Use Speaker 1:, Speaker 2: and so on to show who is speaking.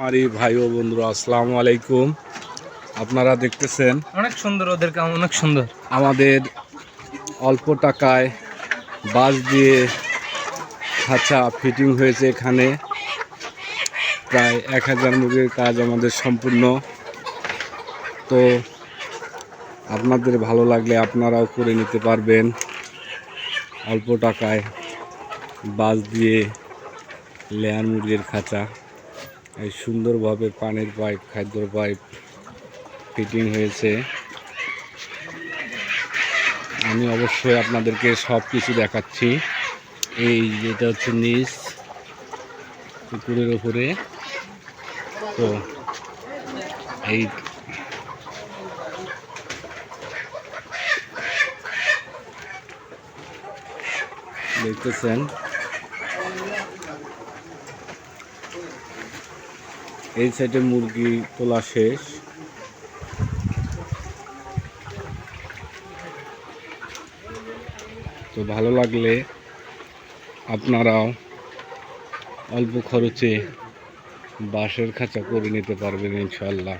Speaker 1: আমারই ভাই ও বন্ধুরা আসসালামু আলাইকুম। আপনারা দেখতেছেন
Speaker 2: অনেক সুন্দর ওদের কাম অনেক সুন্দর।
Speaker 1: আমাদের অল্প টাকায় বাস দিয়ে খাঁচা ফিটিং হয়েছে এখানে। প্রায় এক হাজার মুরগির কাজ আমাদের সম্পূর্ণ। তো আপনাদের ভালো লাগলে আপনারাও করে নিতে পারবেন। অল্প টাকায় বাস দিয়ে লেয়ার মুরগির খাঁচা। এই সুন্দরভাবে পানির পাইপ, খাদ্যর পাইপ ফিটিং হয়েছে। আমি অবশ্যই আপনাদেরকে সব কিছু দেখাচ্ছি। এই যেটা হচ্ছে নিচ, পুকুরের ওপরে। তো এই দেখতেছেন এই সাইডে মুরগি তোলা শেষ। তো ভালো লাগলে আপনারাও অল্প খরচে বাঁশের খাঁচা করে নিতে পারবেন ইনশাল্লাহ